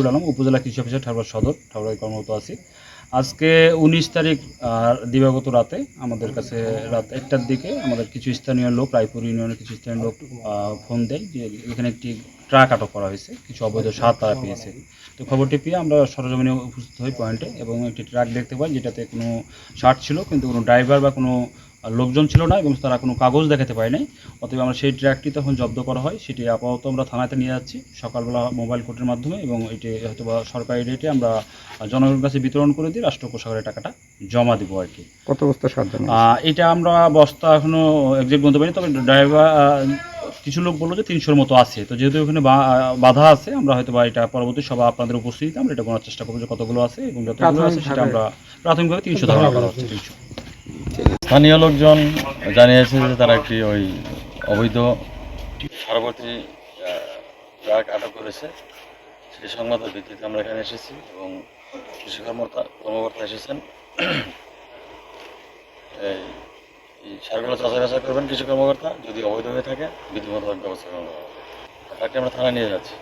আলম, উপজেলা কৃষি অফিসার ঠাকুর সদর ঠাকুরাই কর্মরত আছি। আজকে উনিশ তারিখ দিবাগত রাতে আমাদের কাছে রাত একটার দিকে আমাদের কিছু স্থানীয় লোক, রায়পুর ইউনিয়নের কিছু স্থানীয় লোক ফোন দেয় যে এখানে একটি ট্রাক আটক করা হয়েছে, কিছু অবৈধ সার তারা পেয়েছে। তো খবরটি পেয়ে আমরা সরজমিনে উপস্থিত হই পয়েন্টে এবং একটি ট্রাক দেখতে পাই যেটাতে কোনো সার ছিল, কিন্তু কোনো ড্রাইভার বা কোনো আহ, লোকজন ছিল না এবং তারা কোনো কাগজ দেখাতে পায় নাই। অতএব আমরা সেই ট্র্যাকটি তখন জব্দ করা হয়। সেটি আপাতত আমরা থানাতে নিয়ে যাচ্ছি। সকালবেলা মোবাইল কোর্টের মাধ্যমে এবং এটি হয়তো বা সরকারি রেটে আমরা জনগণের কাছে বিতরণ করে দিয়ে রাষ্ট্র কোষাগারে টাকাটা জমা দিব আর কি। কত বস্তা সার এটা আমরা বস্তা এখনও একজ্যাক্ট বলতে পারি তবে ড্রাইভার কিছু লোক বলল যে তিনশোর মতো আছে। তো যেহেতু ওখানে বাধা আছে আমরা হয়তো বা এটা পরবর্তী সভা আপনাদের উপস্থিতিতে আমরা এটা করার চেষ্টা করব যে কতগুলো আছে এবং যতগুলো আছে সেটা আমরা প্রাথমিকভাবে তিনশো ধারণা করা হচ্ছে তিনশো। স্থানীয় লোকজন জানিয়েছে যে তারা একটি ওই অবৈধ সারবর্তী ট্রাক আটক করেছে। সেই সংবাদের ভিত্তিতে আমরা এখানে এসেছি এবং কৃষি কর্মকর্তা কর্মকর্তা এসেছেন। এই সারগুলো যাচাই বাছাই করবেন কৃষি কর্মকর্তা। যদি অবৈধ হয়ে থাকে বিধিমতো ব্যবস্থা গ্রহণ করা হবে। আমরা থানায় নিয়ে যাচ্ছি।